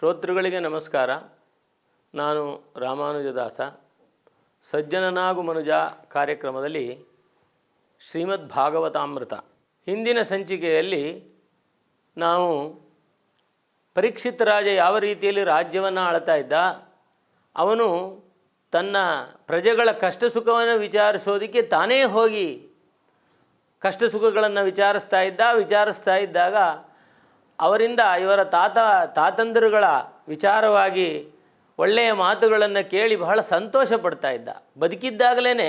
ಶ್ರೋತೃಗಳಿಗೆ ನಮಸ್ಕಾರ. ನಾನು ರಾಮಾನುಜದಾಸ. ಸಜ್ಜನನಾಗು ಮನುಜ ಕಾರ್ಯಕ್ರಮದಲ್ಲಿ ಶ್ರೀಮದ್ ಭಾಗವತಾಮೃತ. ಹಿಂದಿನ ಸಂಚಿಕೆಯಲ್ಲಿ ನಾವು ಪರೀಕ್ಷಿತ ರಾಜ ಯಾವ ರೀತಿಯಲ್ಲಿ ರಾಜ್ಯವನ್ನು ಆಳ್ತಾ ಇದ್ದ, ಅವನು ತನ್ನ ಪ್ರಜೆಗಳ ಕಷ್ಟ ಸುಖವನ್ನು ವಿಚಾರಿಸೋದಕ್ಕೆ ತಾನೇ ಹೋಗಿ ಕಷ್ಟ ಸುಖಗಳನ್ನು ವಿಚಾರಿಸ್ತಾ ಇದ್ದ, ವಿಚಾರಿಸ್ತಾ ಇದ್ದಾಗ ಅವರಿಂದ ಇವರ ತಾತ, ತಾತಂದಿರುಗಳ ವಿಚಾರವಾಗಿ ಒಳ್ಳೆಯ ಮಾತುಗಳನ್ನು ಕೇಳಿ ಬಹಳ ಸಂತೋಷ ಪಡ್ತಾ ಇದ್ದ. ಬದುಕಿದ್ದಾಗಲೇ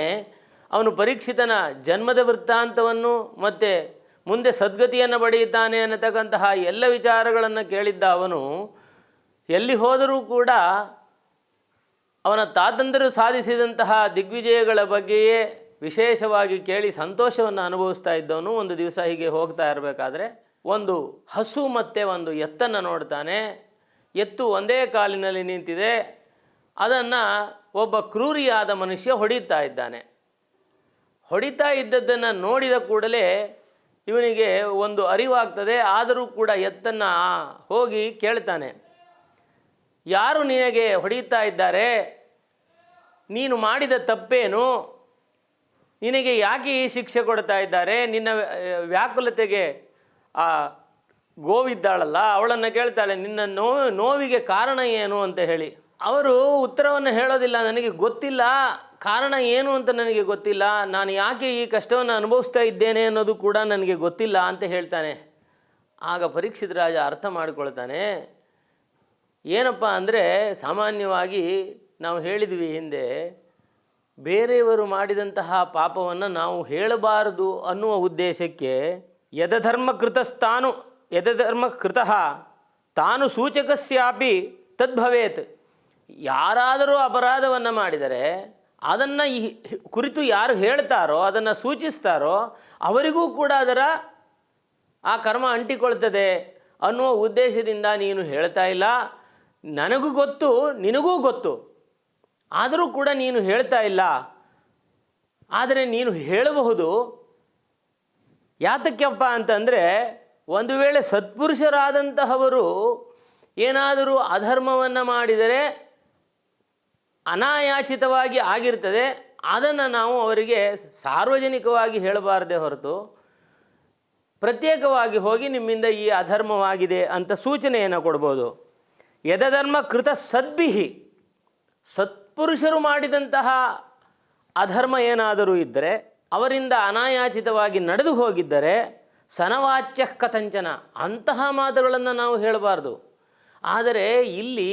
ಅವನು ಪರೀಕ್ಷಿತನ ಜನ್ಮದ ವೃತ್ತಾಂತವನ್ನು ಮತ್ತು ಮುಂದೆ ಸದ್ಗತಿಯನ್ನು ಪಡೆಯುತ್ತಾನೆ ಅನ್ನತಕ್ಕಂತಹ ಎಲ್ಲ ವಿಚಾರಗಳನ್ನು ಕೇಳಿದ್ದ ಅವನು. ಎಲ್ಲಿ ಹೋದರೂ ಕೂಡ ಅವನ ತಾತಂದರು ಸಾಧಿಸಿದಂತಹ ದಿಗ್ವಿಜಯಗಳ ಬಗ್ಗೆಯೇ ವಿಶೇಷವಾಗಿ ಕೇಳಿ ಸಂತೋಷವನ್ನು ಅನುಭವಿಸ್ತಾ ಇದ್ದವನು. ಒಂದು ದಿವಸ ಹೀಗೆ ಹೋಗ್ತಾ ಇರಬೇಕಾದ್ರೆ ಒಂದು ಹಸು ಮತ್ತು ಒಂದು ಎತ್ತನ್ನು ನೋಡ್ತಾನೆ. ಎತ್ತು ಒಂದೇ ಕಾಲಿನಲ್ಲಿ ನಿಂತಿದೆ. ಅದನ್ನು ಒಬ್ಬ ಕ್ರೂರಿಯಾದ ಮನುಷ್ಯ ಹೊಡಿತಾ ಇದ್ದಾನೆ. ಹೊಡಿತಾ ಇದ್ದದ್ದನ್ನು ನೋಡಿದ ಕೂಡಲೇ ಇವನಿಗೆ ಒಂದು ಅರಿವಾಗ್ತದೆ. ಆದರೂ ಕೂಡ ಎತ್ತನ್ನು ಹೋಗಿ ಕೇಳ್ತಾನೆ. ಯಾರು ನಿನಗೆ ಹೊಡೆಯುತ್ತಾ ಇದ್ದಾರೆ? ನೀನು ಮಾಡಿದ ತಪ್ಪೇನು? ನಿನಗೆ ಯಾಕೆ ಈ ಶಿಕ್ಷೆ ಕೊಡ್ತಾ ಇದ್ದಾರೆ? ನಿನ್ನ ವ್ಯಾಕುಲತೆಗೆ ಆ ಗೋವಿದ್ದಾಳಲ್ಲ, ಅವಳನ್ನು ಕೇಳ್ತಾಳೆ, ನಿನ್ನ ನೋ, ನೋವಿಗೆ ಕಾರಣ ಏನು? ಅಂತ ಹೇಳಿ. ಅವರು ಉತ್ತರವನ್ನು ಹೇಳೋದಿಲ್ಲ, ನನಗೆ ಗೊತ್ತಿಲ್ಲ. ಕಾರಣ ಏನು ಅಂತ ನನಗೆ ಗೊತ್ತಿಲ್ಲ. ನಾನು ಯಾಕೆ ಈ ಕಷ್ಟವನ್ನು ಅನುಭವಿಸ್ತಾ ಇದ್ದೇನೆ ಅನ್ನೋದು ಕೂಡ ನನಗೆ ಗೊತ್ತಿಲ್ಲ, ಅಂತ ಹೇಳ್ತಾನೆ. ಆಗ ಪರೀಕ್ಷಿತ ರಾಜ ಅರ್ಥ ಮಾಡಿಕೊಳ್ತಾನೆ, ಏನಪ್ಪ ಅಂದರೆ, ಸಾಮಾನ್ಯವಾಗಿ ನಾವು ಹೇಳಿದ್ವಿ ಹಿಂದೆ, ಬೇರೆಯವರು ಮಾಡಿದಂತಹ ಪಾಪವನ್ನು ನಾವು ಹೇಳಬಾರದು ಅನ್ನುವ ಉದ್ದೇಶಕ್ಕೆ ಯದಧರ್ಮ ಕೃತಸ್ತಾನು ಯದಧರ್ಮ ಕೃತಃ ತಾನು ಸೂಚಕಸ್ಯಾಪಿ ತದ್ಭವೇತ್. ಯಾರಾದರೂ ಅಪರಾಧವನ್ನು ಮಾಡಿದರೆ ಅದನ್ನು ಕುರಿತು ಯಾರು ಹೇಳ್ತಾರೋ, ಅದನ್ನು ಸೂಚಿಸ್ತಾರೋ, ಅವರಿಗೂ ಕೂಡ ಅದರ ಆ ಕರ್ಮ ಅಂಟಿಕೊಳ್ತದೆ ಅನ್ನುವ ಉದ್ದೇಶದಿಂದ ನೀನು ಹೇಳ್ತಾ ಇಲ್ಲ. ನನಗೂ ಗೊತ್ತು, ನಿನಗೂ ಗೊತ್ತು. ಆದರೂ ಕೂಡ ನೀನು ಹೇಳ್ತಾ ಇಲ್ಲ. ಆದರೆ ನೀನು ಹೇಳಬಹುದು ಯಾತಕ್ಕೆಪ್ಪ ಅಂತಂದರೆ ಒಂದು ವೇಳೆ ಸತ್ಪುರುಷರಾದಂತಹವರು ಏನಾದರೂ ಅಧರ್ಮವನ್ನು ಮಾಡಿದರೆ ಅನಾಯಾಚಿತವಾಗಿ ಆಗಿರ್ತದೆ, ಅದನ್ನು ನಾವು ಅವರಿಗೆ ಸಾರ್ವಜನಿಕವಾಗಿ ಹೇಳಬಾರದೆ ಹೊರತು ಪ್ರತ್ಯೇಕವಾಗಿ ಹೋಗಿ ನಿಮ್ಮಿಂದ ಈ ಅಧರ್ಮವಾಗಿದೆ ಅಂತ ಸೂಚನೆಯನ್ನು ಕೊಡ್ಬೋದು. ಯದಧರ್ಮ ಕೃತ ಸದ್ಭಿಹಿ, ಸತ್ಪುರುಷರು ಮಾಡಿದಂತಹ ಅಧರ್ಮ ಏನಾದರೂ ಇದ್ದರೆ ಅವರಿಂದ ಅನಾಯಾಚಿತವಾಗಿ ನಡೆದು ಹೋಗಿದ್ದರೆ ಸನವಾಚ್ಯ ಕಥಂಚನ, ಅಂತಹ ಮಾತುಗಳನ್ನು ನಾವು ಹೇಳಬಾರ್ದು. ಆದರೆ ಇಲ್ಲಿ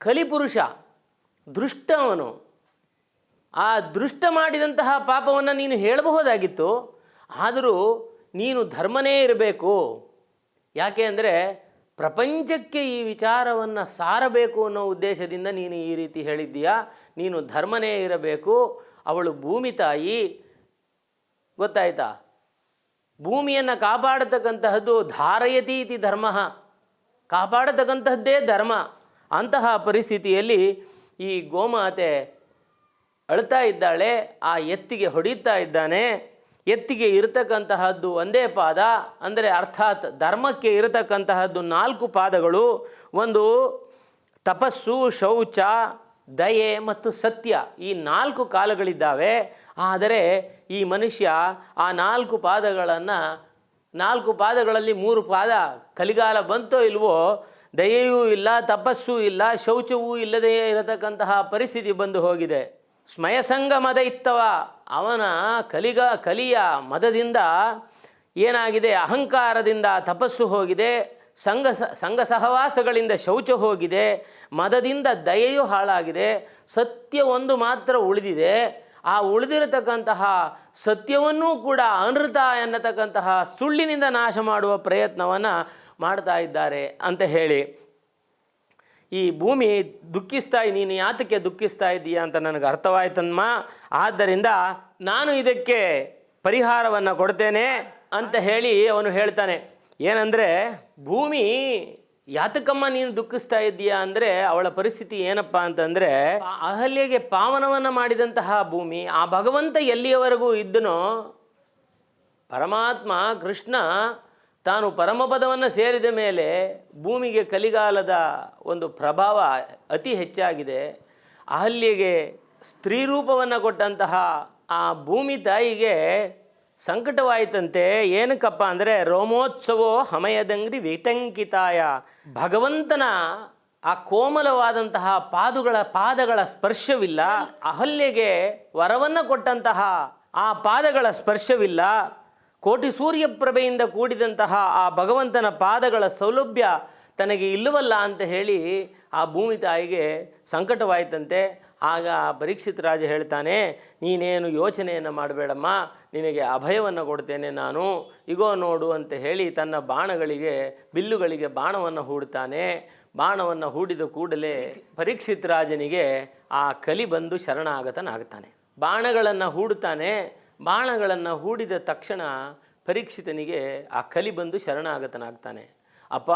ಕಲಿಪುರುಷ, ದೃಷ್ಟವನು, ಆ ದೃಷ್ಟ ಮಾಡಿದಂತಹ ಪಾಪವನ್ನು ನೀನು ಹೇಳಬಹುದಾಗಿತ್ತು, ಆದರೂ ನೀನು ಧರ್ಮನೇ ಇರಬೇಕು. ಯಾಕೆ ಅಂದರೆ ಪ್ರಪಂಚಕ್ಕೆ ಈ ವಿಚಾರವನ್ನು ಸಾರಬೇಕು ಅನ್ನೋ ಉದ್ದೇಶದಿಂದ ನೀನು ಈ ರೀತಿ ಹೇಳಿದ್ದೀಯಾ? ನೀನು ಧರ್ಮನೇ ಇರಬೇಕು, ಅವಳು ಭೂಮಿ ತಾಯಿ ಗೊತ್ತಾಯ್ತಾ? ಭೂಮಿಯನ್ನು ಕಾಪಾಡತಕ್ಕಂತಹದ್ದು ಧಾರಯತಿ ಇತಿ ಧರ್ಮ. ಕಾಪಾಡತಕ್ಕಂತಹದ್ದೇ ಧರ್ಮ. ಅಂತಹ ಪರಿಸ್ಥಿತಿಯಲ್ಲಿ ಈ ಗೋಮಾತೆ ಅಳ್ತಾ ಇದ್ದಾಳೆ, ಆ ಎತ್ತಿಗೆ ಹೊಡಿತಾ ಇದ್ದಾನೆ. ಎತ್ತಿಗೆ ಇರತಕ್ಕಂತಹದ್ದು ಒಂದೇ ಪಾದ, ಅಂದರೆ ಅರ್ಥಾತ್ ಧರ್ಮಕ್ಕೆ ಇರತಕ್ಕಂತಹದ್ದು ನಾಲ್ಕು ಪಾದಗಳು, ಒಂದು ತಪಸ್ಸು, ಶೌಚ, ದಯೆ ಮತ್ತು ಸತ್ಯ ಈ ನಾಲ್ಕು ಕಾಲಗಳಿದ್ದಾವೆ. ಆದರೆ ಈ ಮನುಷ್ಯ ಆ ನಾಲ್ಕು ಪಾದಗಳನ್ನು, ನಾಲ್ಕು ಪಾದಗಳಲ್ಲಿ ಮೂರು ಪಾದ ಕಲಿಗಾಲ ಬಂತೋ ಇಲ್ವೋ, ದಯೆಯೂ ಇಲ್ಲ, ತಪಸ್ಸೂ ಇಲ್ಲ, ಶೌಚವೂ ಇಲ್ಲದೆಯೇ ಇರತಕ್ಕಂತಹ ಪರಿಸ್ಥಿತಿ ಬಂದು ಹೋಗಿದೆ. ಸ್ಮಯಸಂಗ ಮದ ಇತ್ತವ. ಅವನ ಕಲಿಗ, ಕಲಿಯ ಮದದಿಂದ ಏನಾಗಿದೆ? ಅಹಂಕಾರದಿಂದ ತಪಸ್ಸು ಹೋಗಿದೆ, ಸಂಘ ಸಂಘ ಸಹವಾಸಗಳಿಂದ ಶೌಚ ಹೋಗಿದೆ, ಮದದಿಂದ ದಯೆಯೂ ಹಾಳಾಗಿದೆ, ಸತ್ಯ ಒಂದು ಮಾತ್ರ ಉಳಿದಿದೆ. ಆ ಉಳಿದಿರತಕ್ಕಂತಹ ಸತ್ಯವನ್ನೂ ಕೂಡ ಅನೃತ ಎನ್ನತಕ್ಕಂತಹ ಸುಳ್ಳಿನಿಂದ ನಾಶ ಮಾಡುವ ಪ್ರಯತ್ನವನ್ನು ಮಾಡ್ತಾ ಇದ್ದಾರೆ ಅಂತ ಹೇಳಿ ಈ ಭೂಮಿ ದುಃಖಿಸ್ತಾ ನೀನು ಯಾತಕ್ಕೆ ದುಃಖಿಸ್ತಾ ಇದ್ದೀಯಾ ಅಂತ ನನಗೆ ಅರ್ಥವಾಯ್ತನ್ಮ? ಆದ್ದರಿಂದ ನಾನು ಇದಕ್ಕೆ ಪರಿಹಾರವನ್ನು ಕೊಡ್ತೇನೆ ಅಂತ ಹೇಳಿ ಅವನು ಹೇಳ್ತಾನೆ. ಏನಂದರೆ ಭೂಮಿ ಯಾತಕಮ್ಮ, ನೀನು ದುಃಖಿಸ್ತಾ ಇದ್ದೀಯಾ? ಅಂದರೆ ಅವಳ ಪರಿಸ್ಥಿತಿ ಏನಪ್ಪ ಅಂತಂದರೆ, ಅಹಲ್ಯೆಗೆ ಪಾವನವನ್ನು ಮಾಡಿದಂತಹ ಭೂಮಿ, ಆ ಭಗವಂತ ಎಲ್ಲಿಯವರೆಗೂ ಇದ್ದನೋ, ಪರಮಾತ್ಮ ಕೃಷ್ಣ ತಾನು ಪರಮಪದವನ್ನು ಸೇರಿದ ಮೇಲೆ ಭೂಮಿಗೆ ಕಲಿಗಾಲದ ಒಂದು ಪ್ರಭಾವ ಅತಿ ಹೆಚ್ಚಾಗಿದೆ. ಅಹಲ್ಯೆಗೆ ಸ್ತ್ರೀ ರೂಪವನ್ನು ಕೊಟ್ಟಂತಹ ಆ ಭೂಮಿ ತಾಯಿಗೆ ಸಂಕಟವಾಯಿತಂತೆ, ಏನಕ್ಕಪ್ಪ ಅಂದರೆ ರೋಮೋತ್ಸವೋ ಹಮಯದಂಗ್ರಿ ವಿಟಂಕಿತಾಯ ಭಗವಂತನ ಆ ಕೋಮಲವಾದಂತಹ ಪಾದುಗಳ, ಪಾದಗಳ ಸ್ಪರ್ಶವಿಲ್ಲ, ಅಹಲ್ಯೆಗೆ ವರವನ್ನು ಕೊಟ್ಟಂತಹ ಆ ಪಾದಗಳ ಸ್ಪರ್ಶವಿಲ್ಲ. ಕೋಟಿ ಸೂರ್ಯಪ್ರಭೆಯಿಂದ ಕೂಡಿದಂತಹ ಆ ಭಗವಂತನ ಪಾದಗಳ ಸೌಲಭ್ಯ ತನಗೆ ಇಲ್ಲವಲ್ಲ ಅಂತ ಹೇಳಿ ಆ ಭೂಮಿ ತಾಯಿಗೆ ಸಂಕಟವಾಯಿತಂತೆ. ಆಗ ಪರೀಕ್ಷಿತ್ ರಾಜ ಹೇಳ್ತಾನೆ, ನೀನೇನು ಯೋಚನೆಯನ್ನು ಮಾಡಬೇಡಮ್ಮ, ನಿನಗೆ ಅಭಯವನ್ನು ಕೊಡ್ತೇನೆ ನಾನು. ಇಗೋ ನೋಡು ಅಂತ ಹೇಳಿ ತನ್ನ ಬಾಣಗಳಿಗೆ, ಬಿಲ್ಲುಗಳಿಗೆ ಬಾಣವನ್ನು ಹೂಡ್ತಾನೆ. ಬಾಣವನ್ನು ಹೂಡಿದ ಕೂಡಲೇ ಪರೀಕ್ಷಿತ್ ರಾಜನಿಗೆ ಆ ಕಲಿ ಬಂದು ಶರಣಾಗತನಾಗ್ತಾನೆ. ಬಾಣಗಳನ್ನು ಹೂಡ್ತಾನೆ. ಬಾಣಗಳನ್ನು ಹೂಡಿದ ತಕ್ಷಣ ಪರೀಕ್ಷಿತನಿಗೆ ಆ ಕಲಿ ಬಂದು ಶರಣಾಗತನಾಗ್ತಾನೆ. ಅಪ್ಪ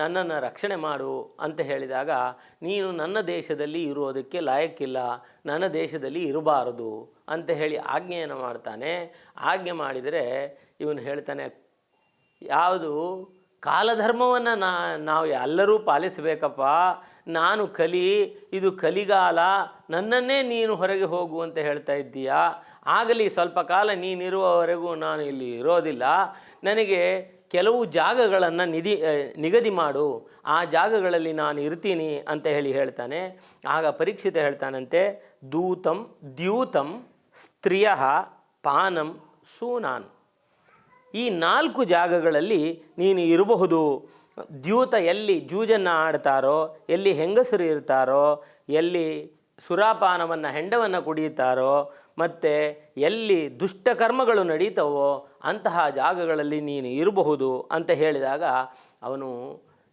ನನ್ನನ್ನು ರಕ್ಷಣೆ ಮಾಡು ಅಂತ ಹೇಳಿದಾಗ, ನೀನು ನನ್ನ ದೇಶದಲ್ಲಿ ಇರೋದಕ್ಕೆ ಲಾಯಕ್ಕಿಲ್ಲ, ನನ್ನ ದೇಶದಲ್ಲಿ ಇರಬಾರದು ಅಂತ ಹೇಳಿ ಆಜ್ಞೆಯನ್ನು ಮಾಡ್ತಾನೆ. ಆಜ್ಞೆ ಮಾಡಿದರೆ ಇವನು ಹೇಳ್ತಾನೆ, ಯಾವುದು ಕಾಲಧರ್ಮವನ್ನು ನಾ, ನಾವು ಎಲ್ಲರೂ ಪಾಲಿಸಬೇಕಪ್ಪ, ನಾನು ಕಲಿ, ಇದು ಕಲಿಗಾಲ, ನನ್ನನ್ನೇ ನೀನು ಹೊರಗೆ ಹೋಗು ಅಂತ ಹೇಳ್ತಾ ಇದ್ದೀಯಾ? ಆಗಲಿ, ಸ್ವಲ್ಪ ಕಾಲ ನೀನಿರುವವರೆಗೂ ನಾನು ಇಲ್ಲಿ ಇರೋದಿಲ್ಲ. ನನಗೆ ಕೆಲವು ಜಾಗಗಳನ್ನು ನಿಧಿ ನಿಗದಿ ಮಾಡು, ಆ ಜಾಗಗಳಲ್ಲಿ ನಾನು ಇರ್ತೀನಿ ಅಂತ ಹೇಳಿ ಹೇಳ್ತಾನೆ. ಆಗ ಪರೀಕ್ಷಿತ ಹೇಳ್ತಾನಂತೆ, ದೂತಂ ದ್ಯೂತಂ ಸ್ತ್ರೀಯ ಪಾನಂ ಸೂನಾನ್. ಈ ನಾಲ್ಕು ಜಾಗಗಳಲ್ಲಿ ನೀನು ಇರಬಹುದು. ದ್ಯೂತ ಎಲ್ಲಿ ಜೂಜನ್ನು ಆಡ್ತಾರೋ, ಎಲ್ಲಿ ಹೆಂಗಸರು ಇರ್ತಾರೋ, ಎಲ್ಲಿ ಸುರಾಪಾನವನ್ನು, ಹೆಂಡವನ್ನು ಕುಡಿಯುತ್ತಾರೋ ಮತ್ತು ಎಲ್ಲಿ ದುಷ್ಟಕರ್ಮಗಳು ನಡೀತವೋ ಅಂತಹ ಜಾಗಗಳಲ್ಲಿ ನೀನು ಇರಬಹುದು ಅಂತ ಹೇಳಿದಾಗ ಅವನು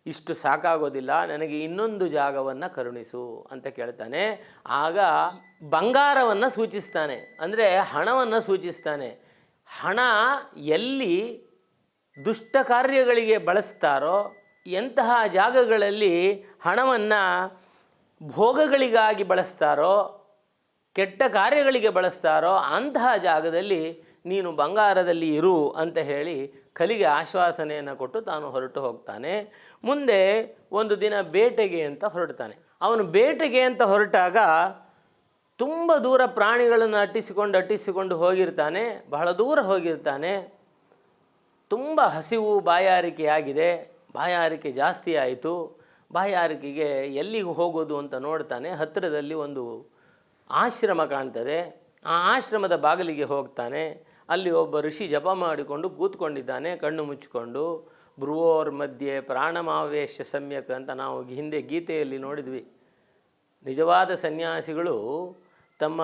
ಇಷ್ಟು ಸಾಕಾಗೋದಿಲ್ಲ, ನನಗೆ ಇನ್ನೊಂದು ಜಾಗವನ್ನು ಕರುಣಿಸು ಅಂತ ಕೇಳ್ತಾನೆ. ಆಗ ಬಂಗಾರವನ್ನು ಸೂಚಿಸ್ತಾನೆ, ಅಂದರೆ ಹಣವನ್ನು ಸೂಚಿಸ್ತಾನೆ. ಹಣ ಎಲ್ಲಿ ದುಷ್ಟ ಕಾರ್ಯಗಳಿಗೆ ಬಳಸ್ತಾರೋ ಎಂತಹ ಜಾಗಗಳಲ್ಲಿ ಹಣವನ್ನು ಭೋಗಗಳಿಗಾಗಿ ಬಳಸ್ತಾರೋ ಕೆಟ್ಟ ಕಾರ್ಯಗಳಿಗೆ ಬಳಸ್ತಾರೋ ಅಂತಹ ಜಾಗದಲ್ಲಿ ನೀನು ಬಂಗಾರದಲ್ಲಿ ಇರು ಅಂತ ಹೇಳಿ ಕಲಿಗೆ ಆಶ್ವಾಸನೆಯನ್ನು ಕೊಟ್ಟು ತಾನು ಹೊರಟು ಹೋಗ್ತಾನೆ. ಮುಂದೆ ಒಂದು ದಿನ ಬೇಟೆಗೆ ಅಂತ ಹೊರಡ್ತಾನೆ. ಅವನು ಬೇಟೆಗೆ ಅಂತ ಹೊರಟಾಗ ತುಂಬ ದೂರ ಪ್ರಾಣಿಗಳನ್ನು ಅಟ್ಟಿಸಿಕೊಂಡು ಅಟ್ಟಿಸಿಕೊಂಡು ಹೋಗಿರ್ತಾನೆ, ಬಹಳ ದೂರ ಹೋಗಿರ್ತಾನೆ. ತುಂಬ ಹಸಿವು ಬಾಯಾರಿಕೆಯಾಗಿದೆ. ಬಾಯಾರಿಕೆ ಜಾಸ್ತಿ ಆಯಿತು. ಬಾಯಾರಿಕೆಗೆ ಎಲ್ಲಿಗೆ ಹೋಗೋದು ಅಂತ ನೋಡ್ತಾನೆ. ಹತ್ತಿರದಲ್ಲಿ ಒಂದು ಆಶ್ರಮ ಕಾಣ್ತದೆ. ಆ ಆಶ್ರಮದ ಬಾಗಿಲಿಗೆ ಹೋಗ್ತಾನೆ. ಅಲ್ಲಿ ಒಬ್ಬ ಋಷಿ ಜಪ ಮಾಡಿಕೊಂಡು ಕೂತ್ಕೊಂಡಿದ್ದಾನೆ, ಕಣ್ಣು ಮುಚ್ಚಿಕೊಂಡು. ಭ್ರುವೋರ್ ಮಧ್ಯೆ ಪ್ರಾಣಮಾವೇಶ ಸಮ್ಯಕ್ ಅಂತ ನಾವು ಹಿಂದೆ ಗೀತೆಯಲ್ಲಿ ನೋಡಿದ್ವಿ. ನಿಜವಾದ ಸನ್ಯಾಸಿಗಳು ತಮ್ಮ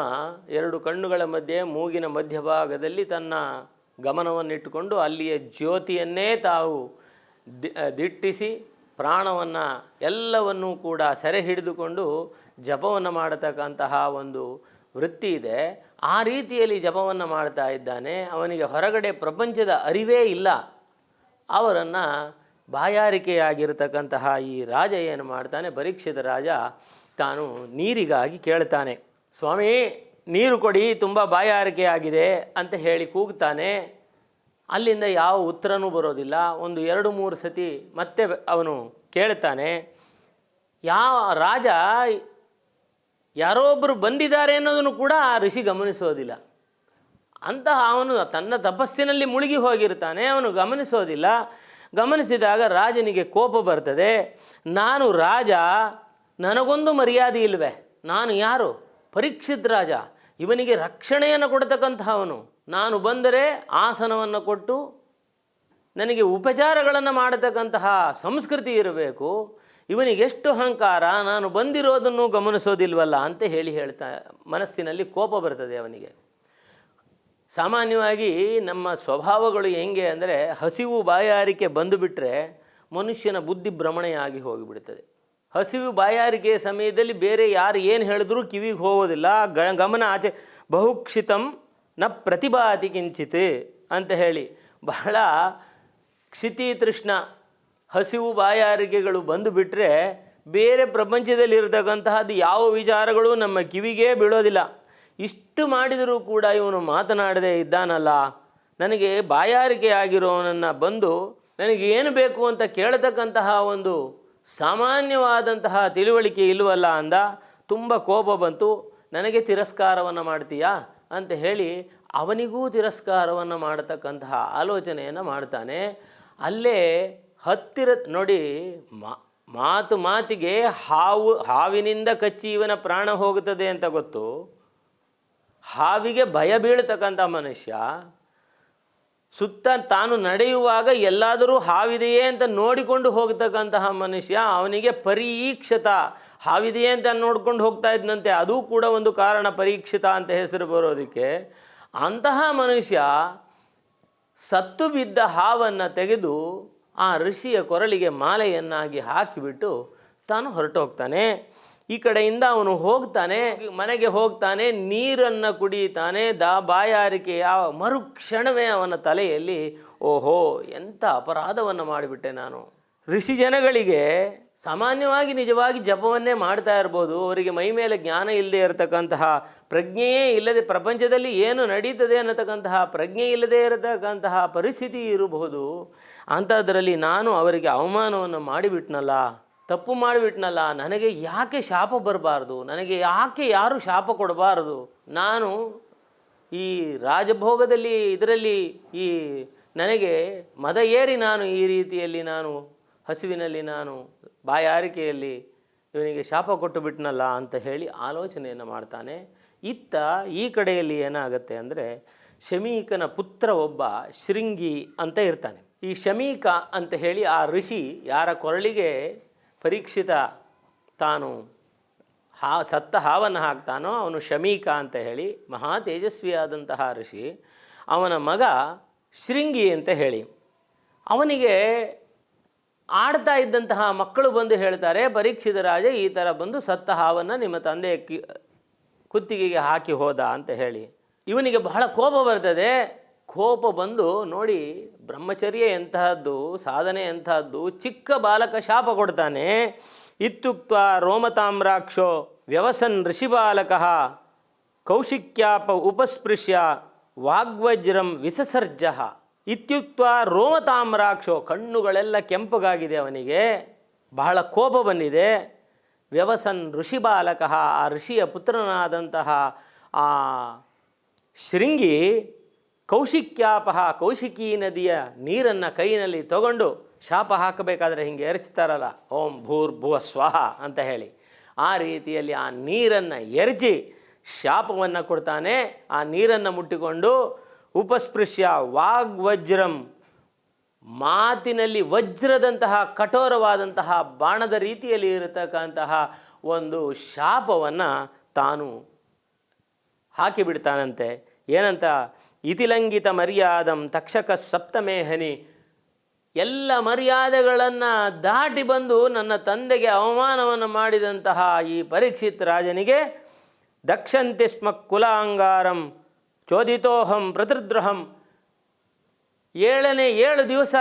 ಎರಡು ಕಣ್ಣುಗಳ ಮಧ್ಯೆ ಮೂಗಿನ ಮಧ್ಯಭಾಗದಲ್ಲಿ ತನ್ನ ಗಮನವನ್ನಿಟ್ಟುಕೊಂಡು ಅಲ್ಲಿಯ ಜ್ಯೋತಿಯನ್ನೇ ತಾವು ದಿಟ್ಟಿಸಿ ಪ್ರಾಣವನ್ನು ಎಲ್ಲವನ್ನೂ ಕೂಡ ಸೆರೆ ಹಿಡಿದುಕೊಂಡು ಜಪವನ್ನು ಮಾಡತಕ್ಕಂತಹ ಒಂದು ವೃತ್ತಿ ಇದೆ. ಆ ರೀತಿಯಲ್ಲಿ ಜಪವನ್ನು ಮಾಡ್ತಾ ಇದ್ದಾನೆ. ಅವನಿಗೆ ಹೊರಗಡೆ ಪ್ರಪಂಚದ ಅರಿವೇ ಇಲ್ಲ. ಅವರನ್ನು ಬಾಯಾರಿಕೆಯಾಗಿರತಕ್ಕಂತಹ ಈ ರಾಜ ಏನು ಮಾಡ್ತಾನೆ? ಪರೀಕ್ಷಿತ ರಾಜ ತಾನು ನೀರಿಗಾಗಿ ಕೇಳ್ತಾನೆ. ಸ್ವಾಮಿ, ನೀರು ಕೊಡಿ, ತುಂಬ ಬಾಯಾರಿಕೆಯಾಗಿದೆ ಅಂತ ಹೇಳಿ ಕೂಗ್ತಾನೆ. ಅಲ್ಲಿಂದ ಯಾವ ಉತ್ತರನೂ ಬರೋದಿಲ್ಲ. ಒಂದು ಎರಡು ಮೂರು ಸತಿ ಮತ್ತೆ ಅವನು ಕೇಳ್ತಾನೆ. ಯಾವ ರಾಜ ಯಾರೋ ಒಬ್ಬರು ಬಂದಿದ್ದಾರೆ ಅನ್ನೋದನ್ನು ಕೂಡ ಆ ಋಷಿ ಗಮನಿಸೋದಿಲ್ಲ. ಅಂತಹ ಅವನು ತನ್ನ ತಪಸ್ಸಿನಲ್ಲಿ ಮುಳುಗಿ ಹೋಗಿರ್ತಾನೆ, ಅವನು ಗಮನಿಸೋದಿಲ್ಲ. ಗಮನಿಸಿದಾಗ ರಾಜನಿಗೆ ಕೋಪ ಬರ್ತದೆ, ನಾನು ರಾಜ, ನನಗೊಂದು ಮರ್ಯಾದೆ ಇಲ್ವೇ? ನಾನು ಯಾರು? ಪರೀಕ್ಷಿತ್ ರಾಜ, ಇವನಿಗೆ ರಕ್ಷಣೆಯನ್ನು ಕೊಡ್ತಕ್ಕಂತಹವನು ನಾನು ಬಂದರೆ ಆಸನವನ್ನು ಕೊಟ್ಟು, ನನಗೆ ಉಪಚಾರಗಳನ್ನು ಮಾಡತಕ್ಕಂತಹ ಸಂಸ್ಕೃತಿ ಇರಬೇಕು. ಇವನಿಗೆ ಎಷ್ಟು ಅಹಂಕಾರ, ನಾನು ಬಂದಿರೋದನ್ನು ಗಮನಿಸೋದಿಲ್ವಲ್ಲ ಅಂತ ಹೇಳಿ ಹೇಳ್ತಾ, ಮನಸ್ಸಿನಲ್ಲಿ ಕೋಪ ಬರ್ತದೆ ಅವನಿಗೆ. ಸಾಮಾನ್ಯವಾಗಿ ನಮ್ಮ ಸ್ವಭಾವಗಳು ಹೆಂಗೆ ಅಂದರೆ ಹಸಿವು ಬಾಯಾರಿಕೆ ಬಂದುಬಿಟ್ರೆ ಮನುಷ್ಯನ ಬುದ್ಧಿ ಭ್ರಮಣೆಯಾಗಿ ಹೋಗಿಬಿಡ್ತದೆ. ಹಸಿವು ಬಾಯಾರಿಕೆಯ ಸಮಯದಲ್ಲಿ ಬೇರೆ ಯಾರು ಏನು ಹೇಳಿದ್ರೂ ಕಿವಿಗೆ ಹೋಗೋದಿಲ್ಲ ಗಮನ ಆಚೆ, ಬಹುಕ್ಷಿತಂ ನ ಪ್ರತಿಭಾತಿ ಕಿಂಚಿತ್ ಅಂತ ಹೇಳಿ ಬಹಳ ಕ್ಷಿತಿ ತೃಷ್ಣ ಹಸಿವು ಬಾಯಾರಿಕೆಗಳು ಬಂದು ಬಿಟ್ಟರೆ ಬೇರೆ ಪ್ರಪಂಚದಲ್ಲಿ ಇರತಕ್ಕಂತಹದ್ದು ಯಾವ ವಿಚಾರಗಳು ನಮ್ಮ ಕಿವಿಗೇ ಬೀಳೋದಿಲ್ಲ. ಇಷ್ಟು ಮಾಡಿದರೂ ಕೂಡ ಇವನು ಮಾತನಾಡದೇ ಇದ್ದಾನಲ್ಲ. ನನಗೆ ಬಾಯಾರಿಕೆ ಆಗಿರೋನನ್ನು ಬಂದು ನನಗೆ ಏನು ಬೇಕು ಅಂತ ಕೇಳತಕ್ಕಂತಹ ಒಂದು ಸಾಮಾನ್ಯವಾದಂತಹ ತಿಳುವಳಿಕೆ ಇಲ್ಲವಲ್ಲ ಅಂದ. ತುಂಬ ಕೋಪ ಬಂತು. ನನಗೆ ತಿರಸ್ಕಾರವನ್ನು ಮಾಡ್ತೀಯಾ ಅಂತ ಹೇಳಿ ಅವನಿಗೂ ತಿರಸ್ಕಾರವನ್ನು ಮಾಡತಕ್ಕಂತಹ ಆಲೋಚನೆಯನ್ನು ಮಾಡ್ತಾನೆ. ಅಲ್ಲೇ ಹತ್ತಿರ ನೋಡಿ ಮಾತು ಮಾತಿಗೆ ಹಾವು, ಹಾವಿನಿಂದ ಕಚ್ಚಿ ಇವನ ಪ್ರಾಣ ಹೋಗುತ್ತದೆ ಅಂತ ಗೊತ್ತು. ಹಾವಿಗೆ ಭಯ ಬೀಳ್ತಕ್ಕಂಥ ಮನುಷ್ಯ ಸುತ್ತ ತಾನು ನಡೆಯುವಾಗ ಎಲ್ಲಾದರೂ ಹಾವಿದೆಯೇ ಅಂತ ನೋಡಿಕೊಂಡು ಹೋಗ್ತಕ್ಕಂತಹ ಮನುಷ್ಯ ಅವನಿಗೆ ಪರೀಕ್ಷಿತ. ಹಾವಿದೆಯೇ ಅಂತ ನೋಡ್ಕೊಂಡು ಹೋಗ್ತಾ ಇದ್ದಂತೆ ಅದು ಕೂಡ ಒಂದು ಕಾರಣ, ಪರೀಕ್ಷಿತ ಅಂತ ಹೆಸರು ಬರೋದಕ್ಕೆ. ಅಂತಹ ಮನುಷ್ಯ ಸತ್ತು ಬಿದ್ದ ಹಾವನ್ನು ತೆಗೆದು ಆ ಋಷಿಯ ಕೊರಳಿಗೆ ಮಾಲೆಯನ್ನಾಗಿ ಹಾಕಿಬಿಟ್ಟು ತಾನು ಹೊರಟೋಗ್ತಾನೆ. ಈ ಕಡೆಯಿಂದ ಅವನು ಹೋಗ್ತಾನೆ, ಮನೆಗೆ ಹೋಗ್ತಾನೆ, ನೀರನ್ನು ಕುಡಿತಾನೆ, ದಾ ಬಾಯಾರಿಕೆಯ ಮರುಕ್ಷಣವೇ ಅವನ ತಲೆಯಲ್ಲಿ, ಓಹೋ, ಎಂಥ ಅಪರಾಧವನ್ನು ಮಾಡಿಬಿಟ್ಟೆ ನಾನು. ಋಷಿ ಜನಗಳಿಗೆ ಸಾಮಾನ್ಯವಾಗಿ ನಿಜವಾಗಿ ಜಪವನ್ನೇ ಮಾಡ್ತಾ ಇರ್ಬೋದು. ಅವರಿಗೆ ಮೈ ಮೇಲೆ ಜ್ಞಾನ ಇಲ್ಲದೆ ಇರತಕ್ಕಂತಹ, ಪ್ರಜ್ಞೆಯೇ ಇಲ್ಲದೆ ಪ್ರಪಂಚದಲ್ಲಿ ಏನು ನಡೀತದೆ ಅನ್ನತಕ್ಕಂತಹ, ಪ್ರಜ್ಞೆ ಇಲ್ಲದೆ ಇರತಕ್ಕಂತಹ ಪರಿಸ್ಥಿತಿ ಇರಬಹುದು. ಅಂಥದ್ರಲ್ಲಿ ನಾನು ಅವರಿಗೆ ಅವಮಾನವನ್ನು ಮಾಡಿಬಿಟ್ನಲ್ಲ, ತಪ್ಪು ಮಾಡಿಬಿಟ್ನಲ್ಲ, ನನಗೆ ಯಾಕೆ ಶಾಪ ಬರಬಾರ್ದು, ನನಗೆ ಯಾಕೆ ಯಾರು ಶಾಪ ಕೊಡಬಾರದು? ನಾನು ಈ ರಾಜಭೋಗದಲ್ಲಿ, ಇದರಲ್ಲಿ ಈ ನನಗೆ ಮದ ಏರಿ ನಾನು ಈ ರೀತಿಯಲ್ಲಿ ನಾನು, ಹಸುವಿನಲ್ಲಿ ನಾನು ಬಾಯಾರಿಕೆಯಲ್ಲಿ ಇವನಿಗೆ ಶಾಪ ಕೊಟ್ಟು ಬಿಟ್ನಲ್ಲ ಅಂತ ಹೇಳಿ ಆಲೋಚನೆಯನ್ನು ಮಾಡ್ತಾನೆ. ಇತ್ತ ಈ ಕಡೆಯಲ್ಲಿ ಏನಾಗುತ್ತೆ ಅಂದರೆ ಶಮೀಕನ ಪುತ್ರ ಒಬ್ಬ ಶೃಂಗಿ ಅಂತ ಇರ್ತಾನೆ. ಈ ಶಮೀಕ ಅಂತ ಹೇಳಿ ಆ ಋಷಿ ಯಾರ ಕೊರಳಿಗೆ ಪರೀಕ್ಷಿತ ತಾನು ಹಾ ಸತ್ತ ಹಾವನ್ನು ಹಾಕ್ತಾನೋ ಅವನು ಶಮೀಕ ಅಂತ ಹೇಳಿ ಮಹಾ ತೇಜಸ್ವಿಯಾದಂತಹ ಋಷಿ ಅವನ ಮಗ ಶೃಂಗಿ ಅಂತ ಹೇಳಿ. ಅವನಿಗೆ ಆಡ್ತಾ ಇದ್ದಂತಹ ಮಕ್ಕಳು ಬಂದು ಹೇಳ್ತಾರೆ, ಪರೀಕ್ಷಿತ ರಾಜ, ಈ ಥರ ಬಂದು ಸತ್ತ ಹಾವನ್ನು ನಿಮ್ಮ ತಂದೆ ಕುತ್ತಿಗೆಗೆ ಹಾಕಿ ಹೋದ, ಅಂತ ಹೇಳಿ. ಇವನಿಗೆ ಬಹಳ ಕೋಪ ಬರ್ತದೆ. ಕೋಪ ಬಂದು ನೋಡಿ, ಬ್ರಹ್ಮಚರ್ಯ ಎಂತಹದ್ದು, ಸಾಧನೆ ಎಂತಹದ್ದು, ಚಿಕ್ಕ ಬಾಲಕ ಶಾಪ ಕೊಡ್ತಾನೆ. ಇತ್ಯುಕ್ತ ರೋಮತಾಮ್ರಾಕ್ಷೋ ವ್ಯವಸನ್ ಋಷಿಬಾಲಕ ಕೌಶಿಕ್ಯಾಪ ಉಪಸ್ಪೃಶ್ಯ ವಾಗ್ವಜ್ರಂ ವಿಸಸರ್ಜ. ಇತ್ಯುಕ್ತ ರೋಮತಾಮ್ರಾಕ್ಷೋ ಕಣ್ಣುಗಳೆಲ್ಲ ಕೆಂಪಗಾಗಿದೆ ಅವನಿಗೆ. ಬಹಳ ಕೋಪ ಬಂದಿದೆ. ವ್ಯವಸನ್ ಋಷಿ ಬಾಲಕಃ, ಆ ಋಷಿಯ ಪುತ್ರನಾದಂತಹ ಆ ಶೃಂಗಿ ಕೌಶಿಕ್ಯಾಪಹ ಕೌಶಿಕಿ ನದಿಯ ನೀರನ್ನು ಕೈನಲ್ಲಿ ತಗೊಂಡು ಶಾಪ ಹಾಕಬೇಕಾದ್ರೆ ಹಿಂಗೆ ಎರಚ್ತಾರಲ್ಲ, ಓಂ ಭೂರ್ ಭುವ ಸ್ವಾಹ ಅಂತ ಹೇಳಿ. ಆ ರೀತಿಯಲ್ಲಿ ಆ ನೀರನ್ನು ಎರಚಿ ಶಾಪವನ್ನು ಕೊಡ್ತಾನೆ. ಆ ನೀರನ್ನು ಮುಟ್ಟಿಕೊಂಡು ಉಪಸ್ಪೃಶ್ಯ ವಾಗ್ವಜ್ರಂ. ಮಾತಿನಲ್ಲಿ ವಜ್ರದಂತಹ, ಕಠೋರವಾದಂತಹ, ಬಾಣದ ರೀತಿಯಲ್ಲಿ ಇರತಕ್ಕಂತಹ ಒಂದು ಶಾಪವನ್ನು ತಾನು ಹಾಕಿಬಿಡ್ತಾನಂತೆ. ಏನಂತ? ಇತಿಲಂಗಿತ ಮರ್ಯಾದಂ ತಕ್ಷಕ ಸಪ್ತಮೇಹನಿ. ಎಲ್ಲ ಮರ್ಯಾದೆಗಳನ್ನು ದಾಟಿ ಬಂದು ನನ್ನ ತಂದೆಗೆ ಅವಮಾನವನ್ನು ಮಾಡಿದಂತಹ ಈ ಪರೀಕ್ಷಿತ್ ರಾಜನಿಗೆ ದಕ್ಷಂತಿ ಸ್ಮ ಕುಲಾಂಗಾರಂ. ಚೋದಿತೋಹಂ ಪ್ರತೃದ್ರಹಂ. ಏಳನೇ ಏಳು ದಿವಸ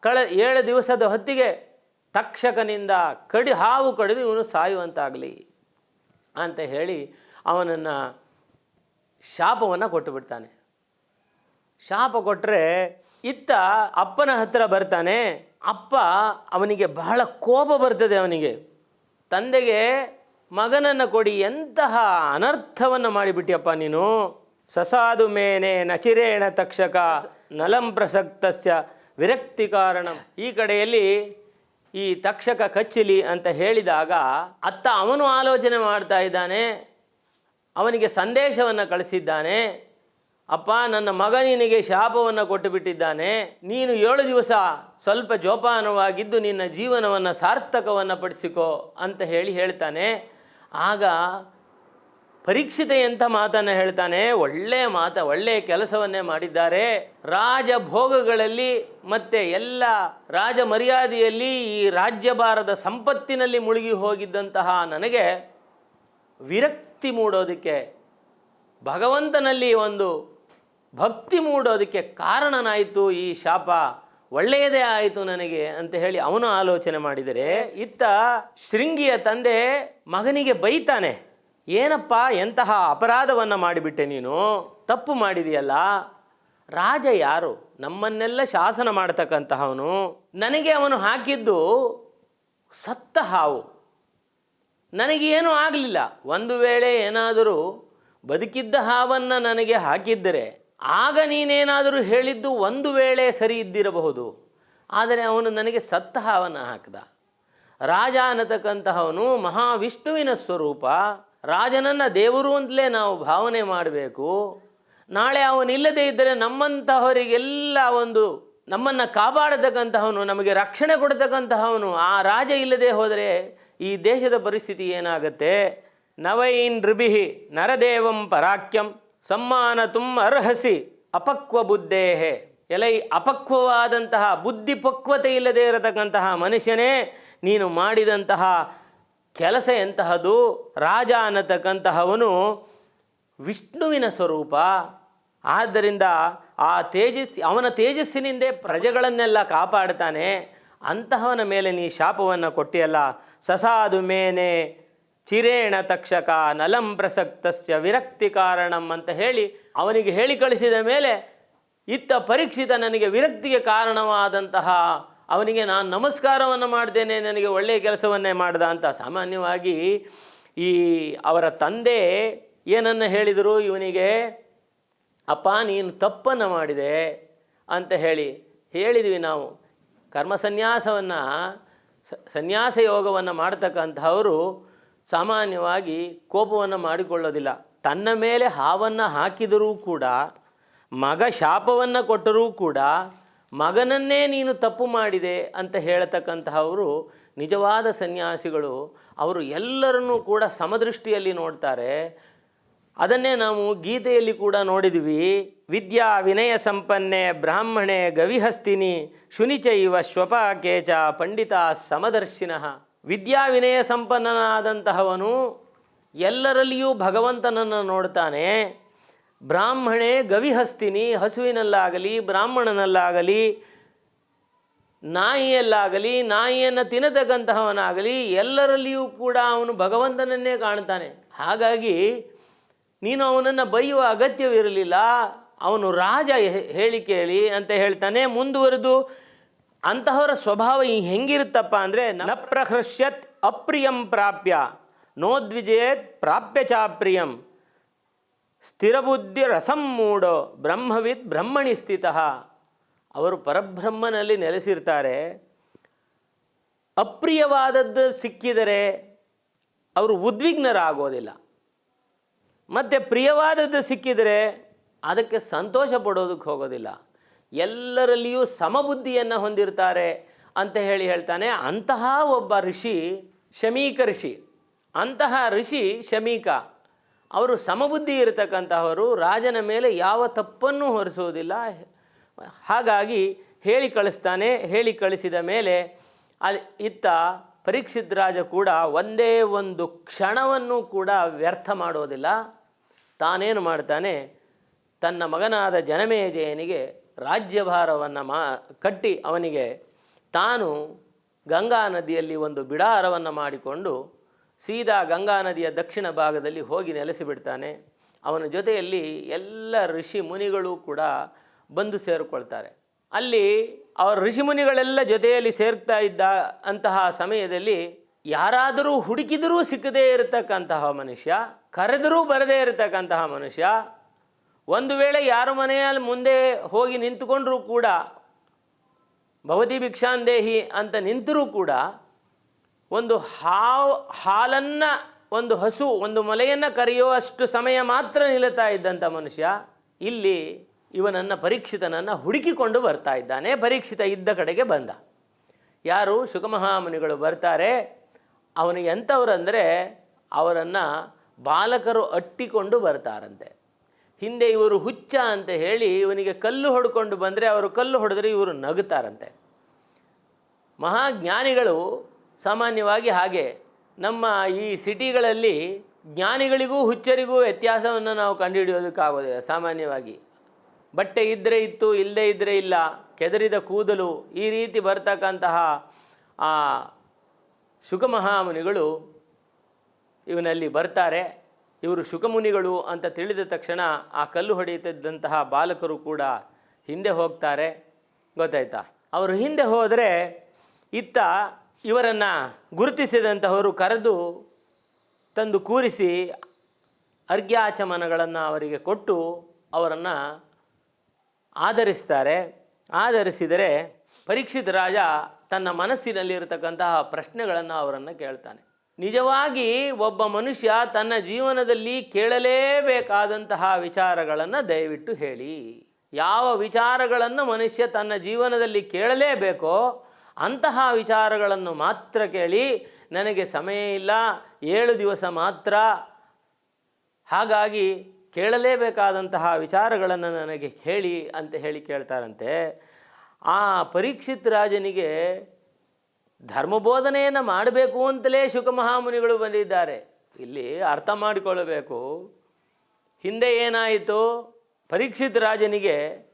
ಕಳೆ ಏಳು ದಿವಸದ ಹೊತ್ತಿಗೆ ತಕ್ಷಕನಿಂದ ಕಡಿ ಹಾವು ಕಡಿದು ಇವನು ಸಾಯುವಂತಾಗಲಿ ಅಂತ ಹೇಳಿ ಅವನನ್ನು ಶಾಪವನ್ನು ಕೊಟ್ಟು ಬಿಡ್ತಾನೆ. ಶಾಪ ಕೊಟ್ಟರೆ ಇತ್ತ ಅಪ್ಪನ ಹತ್ತಿರ ಬರ್ತಾನೆ. ಅಪ್ಪ ಅವನಿಗೆ ಬಹಳ ಕೋಪ ಬರ್ತದೆ ಅವನಿಗೆ. ತಂದೆಗೆ ಮಗನನ್ನು ಕೊಡಿ ಎಂತಹ ಅನರ್ಥವನ್ನು ಮಾಡಿಬಿಟ್ಟಿಯಪ್ಪ ನೀನು. ಸಸಾದು ಮೇನೆ ನಚಿರೇಣ ತಕ್ಷಕ ನಲಂ ಪ್ರಸಕ್ತಸ್ಯ ವಿರಕ್ತಿ ಕಾರಣ. ಈ ಕಡೆಯಲ್ಲಿ ಈ ತಕ್ಷಕ ಕಚ್ಚಿಲಿ ಅಂತ ಹೇಳಿದಾಗ ಅತ್ತ ಅವನು ಆಲೋಚನೆ ಮಾಡ್ತಾ ಇದ್ದಾನೆ, ಅವನಿಗೆ ಸಂದೇಶವನ್ನು ಕಳಿಸಿದ್ದಾನೆ, ಅಪ್ಪ ನನ್ನ ಮಗ ನಿನಗೆ ಶಾಪವನ್ನು ಕೊಟ್ಟು ಬಿಟ್ಟಿದ್ದಾನೆ ನೀನು ಏಳು ದಿವಸ ಸ್ವಲ್ಪ ಜೋಪಾನವಾಗಿದ್ದು ನಿನ್ನ ಜೀವನವನ್ನು ಸಾರ್ಥಕವನ್ನು ಪಡಿಸಿಕೋ ಅಂತ ಹೇಳಿ ಹೇಳ್ತಾನೆ. ಆಗ ಪರೀಕ್ಷಿತ ಎಂಥ ಮಾತನ್ನು ಹೇಳ್ತಾನೆ ಒಳ್ಳೆಯ ಮಾತ ಒಳ್ಳೆಯ ಕೆಲಸವನ್ನೇ ಮಾಡಿದ್ದಾರೆ. ರಾಜಭೋಗಗಳಲ್ಲಿ ಮತ್ತು ಎಲ್ಲ ರಾಜ ಮರ್ಯಾದೆಯಲ್ಲಿ ಈ ರಾಜ್ಯಭಾರದ ಸಂಪತ್ತಿನಲ್ಲಿ ಮುಳುಗಿ ಹೋಗಿದ್ದಂತಹ ನನಗೆ ವಿರಕ್ತಿ ಮೂಡೋದಕ್ಕೆ, ಭಗವಂತನಲ್ಲಿ ಒಂದು ಭಕ್ತಿ ಮೂಡೋದಕ್ಕೆ ಕಾರಣನಾಯಿತು ಈ ಶಾಪ. ಒಳ್ಳೆಯದೇ ಆಯಿತು ನನಗೆ ಅಂತ ಹೇಳಿ ಅವನು ಆಲೋಚನೆ ಮಾಡಿದರೆ, ಇತ್ತ ಶೃಂಗಿಯ ತಂದೆ ಮಗನಿಗೆ ಬೈತಾನೆ. ಏನಪ್ಪ ಎಂತಹ ಅಪರಾಧವನ್ನು ಮಾಡಿಬಿಟ್ಟೆ ನೀನು? ತಪ್ಪು ಮಾಡಿದೆಯಲ್ಲ? ರಾಜ ಯಾರು? ನಮ್ಮನ್ನೆಲ್ಲ ಶಾಸನ ಮಾಡ್ತಕ್ಕಂತಹವನು. ನನಗೆ ಅವನು ಹಾಕಿದ್ದು ಸತ್ತ ಹಾವು. ನನಗೇನೂ ಆಗಲಿಲ್ಲ. ಒಂದು ವೇಳೆ ಏನಾದರೂ ಬದುಕಿದ್ದ ಹಾವನ್ನು ನನಗೆ ಹಾಕಿದ್ದರೆ, ಆಗ ನೀನೇನಾದರೂ ಹೇಳಿದ್ದು ಒಂದು ವೇಳೆ ಸರಿ ಇದ್ದಿರಬಹುದು. ಆದರೆ ಅವನು ನನಗೆ ಸತ್ತ ಹಾವನ್ನು ಹಾಕಿದ. ರಾಜ ಅನ್ನತಕ್ಕಂತಹವನು ಮಹಾವಿಷ್ಣುವಿನ ಸ್ವರೂಪ. ರಾಜನನ್ನು ದೇವರು ಅಂತಲೇ ನಾವು ಭಾವನೆ ಮಾಡಬೇಕು. ನಾಳೆ ಅವನಿಲ್ಲದೆ ಇದ್ದರೆ ನಮ್ಮಂತಹವರಿಗೆಲ್ಲ ಒಂದು ನಮ್ಮನ್ನು ಕಾಪಾಡತಕ್ಕಂತಹವನು, ನಮಗೆ ರಕ್ಷಣೆ ಕೊಡತಕ್ಕಂತಹವನು, ಆ ರಾಜ ಇಲ್ಲದೆ ಹೋದರೆ ಈ ದೇಶದ ಪರಿಸ್ಥಿತಿ ಏನಾಗುತ್ತೆ? ನವೈನ್ ಋಬಿಹಿ ನರದೇವಂ ಪರಾಕ್ಯಂ ಸಮ್ಮಾನ ತುಂಬ ಅರ್ಹಸಿ ಅಪಕ್ವ ಬುದ್ಧೇಹೆ. ಎಲೈ ಅಪಕ್ವವಾದಂತಹ ಬುದ್ಧಿ ಪಕ್ವತೆ ಇಲ್ಲದೆ ಇರತಕ್ಕಂತಹ ಮನುಷ್ಯನೇ, ನೀನು ಮಾಡಿದಂತಹ ಕೆಲಸ ಎಂತಹದು? ರಾಜ ಅನ್ನತಕ್ಕಂತಹವನು ವಿಷ್ಣುವಿನ ಸ್ವರೂಪ. ಆದ್ದರಿಂದ ಆ ತೇಜಸ್ಸಿ, ಅವನ ತೇಜಸ್ಸಿನಿಂದೇ ಪ್ರಜೆಗಳನ್ನೆಲ್ಲ ಕಾಪಾಡ್ತಾನೆ. ಅಂತಹವನ ಮೇಲೆ ನೀ ಶಾಪವನ್ನು ಕೊಟ್ಟಿಯಲ್ಲ. ಸಸಾದು ಮೇನೆ ಚಿರೇಣ ತಕ್ಷಕ ನಲಂ ಪ್ರಸಕ್ತಸ್ಯ ವಿರಕ್ತಿ ಕಾರಣಂ ಅಂತ ಹೇಳಿ ಅವನಿಗೆ ಹೇಳಿ ಕಳಿಸಿದ ಮೇಲೆ ಇತ್ತ ಪರೀಕ್ಷಿತ ನನಗೆ ವಿರಕ್ತಿಗೆ ಕಾರಣವಾದಂತಹ ಅವನಿಗೆ ನಾನು ನಮಸ್ಕಾರವನ್ನು ಮಾಡ್ತೇನೆ ನನಗೆ ಒಳ್ಳೆಯ ಕೆಲಸವನ್ನೇ ಮಾಡ್ದ ಅಂತ ಸಾಮಾನ್ಯವಾಗಿ ಈ ಅವರ ತಂದೆ ಏನನ್ನು ಹೇಳಿದರು? ಇವನಿಗೆ, ಅಪ್ಪ, ನೀನು ತಪ್ಪನ್ನು ಮಾಡಿದೆ ಅಂತ ಹೇಳಿ. ಹೇಳಿದ್ವಿ ನಾವು. ಕರ್ಮ ಸನ್ಯಾಸವನ್ನು ಸನ್ಯಾಸ ಯೋಗವನ್ನು ಮಾಡ್ತಕ್ಕಂಥವರು ಸಾಮಾನ್ಯವಾಗಿ ಕೋಪವನ್ನು ಮಾಡಿಕೊಳ್ಳೋದಿಲ್ಲ. ತನ್ನ ಮೇಲೆ ಹಾವನ್ನು ಹಾಕಿದರೂ ಕೂಡ, ಮಗ ಶಾಪವನ್ನು ಕೊಟ್ಟರೂ ಕೂಡ ಮಗನನ್ನೇ ನೀನು ತಪ್ಪು ಮಾಡಿದೆ ಅಂತ ಹೇಳ್ತಕ್ಕಂತಹವರು ನಿಜವಾದ ಸನ್ಯಾಸಿಗಳು. ಅವರು ಎಲ್ಲರನ್ನೂ ಕೂಡ ಸಮದೃಷ್ಟಿಯಲ್ಲಿ ನೋಡ್ತಾರೆ. ಅದನ್ನೇ ನಾವು ಗೀತೆಯಲ್ಲಿ ಕೂಡ ನೋಡಿದ್ವಿ. ವಿದ್ಯಾ ವಿನಯ ಸಂಪನ್ನೆ ಬ್ರಾಹ್ಮಣೆ ಗವಿಹಸ್ತಿನಿ ಶುನಿಚೈವ ಶ್ವಪಾಕೇಚ ಪಂಡಿತ ಸಮದರ್ಶಿನಃ. ವಿದ್ಯಾ ವಿನಯ ಸಂಪನ್ನನಾದಂತಹವನು ಎಲ್ಲರಲ್ಲಿಯೂ ಭಗವಂತನನ್ನು ನೋಡ್ತಾನೆ. ಬ್ರಾಹ್ಮಣೆ ಗವಿಹಸ್ತಿನಿ, ಹಸುವಿನಲ್ಲಾಗಲಿ, ಬ್ರಾಹ್ಮಣನಲ್ಲಾಗಲಿ, ನಾಯಿಯಲ್ಲಾಗಲಿ, ನಾಯಿಯನ್ನು ತಿನ್ನತಕ್ಕಂತಹವನಾಗಲಿ, ಎಲ್ಲರಲ್ಲಿಯೂ ಕೂಡ ಅವನು ಭಗವಂತನನ್ನೇ ಕಾಣ್ತಾನೆ ಹಾಗಾಗಿ ನೀನು ಅವನನ್ನು ಬೈಯುವ ಅಗತ್ಯವಿರಲಿಲ್ಲ. ಅವನು ರಾಜ ಹೇಳಿ ಕೇಳಿ ಅಂತ ಹೇಳ್ತಾನೆ. ಮುಂದುವರೆದು ಅಂತಹವರ ಸ್ವಭಾವ ಹೆಂಗಿರುತ್ತಪ್ಪ ಅಂದರೆ, ನ ಪ್ರಹೃಷ್ಯತ್ ಅಪ್ರಿಯಂ ಪ್ರಾಪ್ಯ ನೋದ್ವಿಜಯತ್ ಪ್ರಾಪ್ಯ ಚಾಪ್ರಿಯಂ ಸ್ಥಿರಬುದ್ಧಿ ರಸಂ ಮೂಡೋ ಬ್ರಹ್ಮವಿದ್ ಬ್ರಹ್ಮಣಿ ಸ್ಥಿತಃ. ಅವರು ಪರಬ್ರಹ್ಮನಲ್ಲಿ ನೆಲೆಸಿರ್ತಾರೆ. ಅಪ್ರಿಯವಾದದ್ದು ಸಿಕ್ಕಿದರೆ ಅವರು ಉದ್ವಿಗ್ನರಾಗೋದಿಲ್ಲ. ಮತ್ತು ಪ್ರಿಯವಾದದ್ದು ಸಿಕ್ಕಿದರೆ ಅದಕ್ಕೆ ಸಂತೋಷ ಪಡೋದಕ್ಕೆ ಹೋಗೋದಿಲ್ಲ. ಎಲ್ಲರಲ್ಲಿಯೂ ಸಮಬುದ್ಧಿಯನ್ನು ಹೊಂದಿರ್ತಾರೆ ಅಂತ ಹೇಳಿ ಹೇಳ್ತಾನೆ, ಅಂತಹ ಒಬ್ಬ ಋಷಿ ಶಮೀಕ ಋಷಿ. ಅಂತಹ ಋಷಿ ಶಮೀಕ. ಅವರು ಸಮಬುದ್ಧಿ ಇರತಕ್ಕಂತಹವರು, ರಾಜನ ಮೇಲೆ ಯಾವ ತಪ್ಪನ್ನು ಹೊರಿಸುವುದಿಲ್ಲ. ಹಾಗಾಗಿ ಹೇಳಿ ಕಳಿಸ್ತಾನೆ, ಹೇಳಿ ಕಳಿಸಿದ ಮೇಲೆ ಅಲ್ಲಿ ಇತ್ತ ಪರೀಕ್ಷಿತ್ ರಾಜ ಕೂಡ ಒಂದೇ ಒಂದು ಕ್ಷಣವನ್ನು ಕೂಡ ವ್ಯರ್ಥ ಮಾಡೋದಿಲ್ಲ. ತಾನೇನು ಮಾಡ್ತಾನೆ, ತನ್ನ ಮಗನಾದ ಜನಮೇಜಯನಿಗೆ ರಾಜ್ಯಭಾರವನ್ನು ಮಾ, ಕಟ್ಟಿ ಅವನಿಗೆ ತಾನು ಗಂಗಾ ನದಿಯಲ್ಲಿ ಒಂದು ಬಿಡಾರವನ್ನು ಮಾಡಿಕೊಂಡು ಸೀದಾ ಗಂಗಾ ನದಿಯ ದಕ್ಷಿಣ ಭಾಗದಲ್ಲಿ ಹೋಗಿ ನೆಲೆಸಿಬಿಡ್ತಾನೆ ಅವನ ಜೊತೆಯಲ್ಲಿ ಎಲ್ಲ ಋಷಿ ಮುನಿಗಳು ಕೂಡ ಬಂದು ಸೇರಿಕೊಳ್ತಾರೆ. ಅಲ್ಲಿ ಅವರ ಋಷಿ ಮುನಿಗಳೆಲ್ಲ ಜೊತೆಯಲ್ಲಿ ಸೇರ್ತಾ ಇದ್ದ ಅಂತಹ ಸಮಯದಲ್ಲಿ ಯಾರಾದರೂ ಹುಡುಕಿದರೂ ಸಿಕ್ಕದೇ ಇರತಕ್ಕಂತಹ ಮನುಷ್ಯ, ಕರೆದರೂ ಬರದೇ ಇರತಕ್ಕಂತಹ ಮನುಷ್ಯ, ಒಂದು ವೇಳೆ ಯಾರ ಮನೆಯಲ್ಲಿ ಮುಂದೆ ಹೋಗಿ ನಿಂತುಕೊಂಡರೂ ಕೂಡ ಭವತಿ ಭಿಕ್ಷಾಂದೇಹಿ ಅಂತ ನಿಂತರೂ ಕೂಡ ಒಂದು ಹಾವು, ಹಾಲನ್ನು, ಒಂದು ಹಸು, ಒಂದು ಮೊಲೆಯನ್ನು ಕರೆಯುವಷ್ಟು ಸಮಯ ಮಾತ್ರ ನಿಲ್ಲುತ್ತಾ ಇದ್ದಂಥ ಮನುಷ್ಯ, ಇಲ್ಲಿ ಇವನನ್ನು ಪರೀಕ್ಷಿತನನ್ನು ಹುಡುಕಿಕೊಂಡು ಬರ್ತಾ ಇದ್ದಾನೆ, ಪರೀಕ್ಷಿತ ಇದ್ದ ಕಡೆಗೆ ಬಂದ. ಯಾರು? ಶುಕಮಹಾಮುನಿಗಳು ಬರ್ತಾರೆ. ಅವನು ಎಂಥವ್ರಂದರೆ ಅವರನ್ನು ಬಾಲಕರು ಅಟ್ಟಿಕೊಂಡು ಬರ್ತಾರಂತೆ. ಹಿಂದೆ ಇವರು ಹುಚ್ಚ ಅಂತ ಹೇಳಿ ಇವನಿಗೆ ಕಲ್ಲು ಹೊಡ್ಕೊಂಡು ಬಂದರೆ ಅವರು ಕಲ್ಲು ಹೊಡೆದ್ರೆ ಇವರು ನಗುತ್ತಾರಂತೆ. ಮಹಾಜ್ಞಾನಿಗಳು ಸಾಮಾನ್ಯವಾಗಿ ಹಾಗೆ. ನಮ್ಮ ಈ ಸಿಟಿಗಳಲ್ಲಿ ಜ್ಞಾನಿಗಳಿಗೂ ಹುಚ್ಚರಿಗೂ ವ್ಯತ್ಯಾಸವನ್ನು ನಾವು ಕಂಡುಹಿಡಿಯೋದಕ್ಕಾಗೋದಿಲ್ಲ ಸಾಮಾನ್ಯವಾಗಿ. ಬಟ್ಟೆ ಇದ್ದರೆ ಇತ್ತು ಇಲ್ಲದೇ ಇದ್ದರೆ ಇಲ್ಲ, ಕೆದರಿದ ಕೂದಲು ಈ ರೀತಿ ಬರ್ತಕ್ಕಂತಹ ಆ ಶುಕಮಹಾಮುನಿಗಳು ಇವನಲ್ಲಿ ಬರ್ತಾರೆ. ಇವರು ಶುಕಮುನಿಗಳು ಅಂತ ತಿಳಿದ ತಕ್ಷಣ ಆ ಕಲ್ಲು ಹೊಡೆಯುತ್ತಿದ್ದಂತಹ ಬಾಲಕರು ಕೂಡ ಹಿಂದೆ ಹೋಗ್ತಾರೆ. ಗೊತ್ತಾಯ್ತಾ? ಅವರು ಹಿಂದೆ ಹೋದರೆ ಇತ್ತ ಇವರನ್ನು ಗುರುತಿಸಿದಂತಹವರು ಕರೆದು ತಂದು ಕೂರಿಸಿ ಅರ್ಘ್ಯಾಚಮನಗಳನ್ನು ಅವರಿಗೆ ಕೊಟ್ಟು ಅವರನ್ನು ಆಧರಿಸ್ತಾರೆ. ಆಧರಿಸಿದರೆ ಪರೀಕ್ಷಿತ ರಾಜ ತನ್ನ ಮನಸ್ಸಿನಲ್ಲಿರತಕ್ಕಂತಹ ಪ್ರಶ್ನೆಗಳನ್ನು ಅವರನ್ನು ಕೇಳ್ತಾನೆ. ನಿಜವಾಗಿ ಒಬ್ಬ ಮನುಷ್ಯ ತನ್ನ ಜೀವನದಲ್ಲಿ ಕೇಳಲೇಬೇಕಾದಂತಹ ವಿಚಾರಗಳನ್ನು ದಯವಿಟ್ಟು ಹೇಳಿ. ಯಾವ ವಿಚಾರಗಳನ್ನು ಮನುಷ್ಯ ತನ್ನ ಜೀವನದಲ್ಲಿ ಕೇಳಲೇಬೇಕೋ ಅಂತಹ ವಿಚಾರಗಳನ್ನು ಮಾತ್ರ ಕೇಳಿ ನನಗೆ ಸಮಯ ಇಲ್ಲ, ಏಳು ದಿವಸ ಮಾತ್ರ. ಹಾಗಾಗಿ ಕೇಳಲೇಬೇಕಾದಂತಹ ವಿಚಾರಗಳನ್ನು ನನಗೆ ಹೇಳಿ ಅಂತ ಹೇಳಿ ಕೇಳ್ತಾರಂತೆ. ಆ ಪರೀಕ್ಷಿತ್ ರಾಜನಿಗೆ ಧರ್ಮಬೋಧನೆಯನ್ನು ಮಾಡಬೇಕು ಅಂತಲೇ ಶುಕಮಹಾಮುನಿಗಳು ಬಂದಿದ್ದಾರೆ. ಇಲ್ಲಿ ಅರ್ಥ ಮಾಡಿಕೊಳ್ಳಬೇಕು. ಹಿಂದೆ ಏನಾಯಿತು? ಪರೀಕ್ಷಿತ್ ರಾಜನಿಗೆ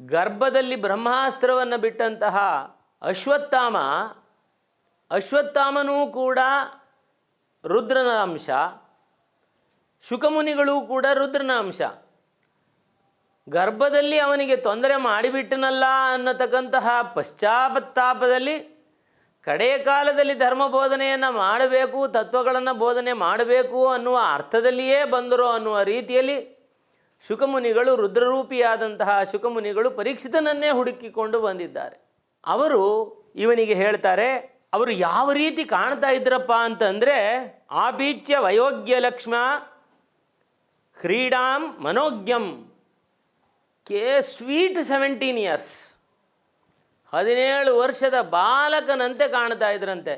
ಗರ್ಭದಲ್ಲಿ ಬ್ರಹ್ಮಾಸ್ತ್ರವನ್ನು ಬಿಟ್ಟಂತಹ ಅಶ್ವತ್ಥಾಮ, ಅಶ್ವತ್ಥಾಮನೂ ಕೂಡ ರುದ್ರನ ಅಂಶ, ಶುಕಮುನಿಗಳು ಕೂಡ ರುದ್ರನ ಅಂಶ. ಗರ್ಭದಲ್ಲಿ ಅವನಿಗೆ ತೊಂದರೆ ಮಾಡಿಬಿಟ್ಟನಲ್ಲ ಅನ್ನತಕ್ಕಂತಹ ಪಶ್ಚಾಪತ್ತಾಪದಲ್ಲಿ ಕಡೆಯ ಕಾಲದಲ್ಲಿ ಧರ್ಮ ಬೋಧನೆಯನ್ನು ಮಾಡಬೇಕು, ತತ್ವಗಳನ್ನು ಬೋಧನೆ ಮಾಡಬೇಕು ಅನ್ನುವ ಅರ್ಥದಲ್ಲಿಯೇ ಬಂದರು ಅನ್ನುವ ರೀತಿಯಲ್ಲಿ ಶುಕಮುನಿಗಳು ರುದ್ರರೂಪಿಯಾದಂತಹ ಶುಕಮುನಿಗಳು ಪರೀಕ್ಷಿತನನ್ನೇ ಹುಡುಕಿಕೊಂಡು ಬಂದಿದ್ದಾರೆ. ಅವರು ಇವನಿಗೆ ಹೇಳ್ತಾರೆ, ಅವರು ಯಾವ ರೀತಿ ಕಾಣ್ತಾ ಇದ್ರಪ್ಪ ಅಂತಂದರೆ ಆಬೀಚ್ಯ ವಯೋಗ್ಯ ಲಕ್ಷ್ಮ ಕ್ರೀಡಾಂ ಮನೋಜ್ಞಂ, ಕೆ ಸ್ವೀಟ್ ಸೆವೆಂಟೀನ್ ಇಯರ್ಸ್. ಹದಿನೇಳು ವರ್ಷದ ಬಾಲಕನಂತೆ ಕಾಣ್ತಾ ಇದ್ರಂತೆ.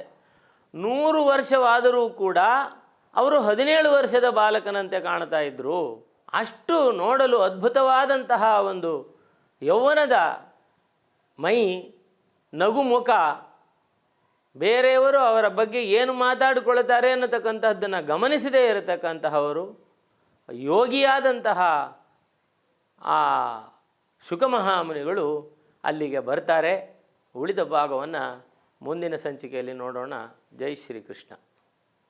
ನೂರು ವರ್ಷವಾದರೂ ಕೂಡ ಅವರು ಹದಿನೇಳು ವರ್ಷದ ಬಾಲಕನಂತೆ ಕಾಣ್ತಾ ಇದ್ದರು ಅಷ್ಟು ನೋಡಲು ಅದ್ಭುತವಾದಂತಹ ಒಂದು ಯೌವನದ ಮೈ ನಗುಮುಖ ಬೇರೆಯವರು ಅವರ ಬಗ್ಗೆ ಏನು ಮಾತಾಡಿಕೊಳ್ತಾರೆ ಅನ್ನತಕ್ಕಂತಹದ್ದನ್ನು ಗಮನಿಸದೇ ಇರತಕ್ಕಂತಹವರು, ಯೋಗಿಯಾದಂತಹ ಆ ಶುಕಮಹಾಮುನಿಗಳು ಅಲ್ಲಿಗೆ ಬರ್ತಾರೆ. ಉಳಿದ ಭಾಗವನ್ನು ಮುಂದಿನ ಸಂಚಿಕೆಯಲ್ಲಿ ನೋಡೋಣ. ಜೈ ಶ್ರೀಕೃಷ್ಣ.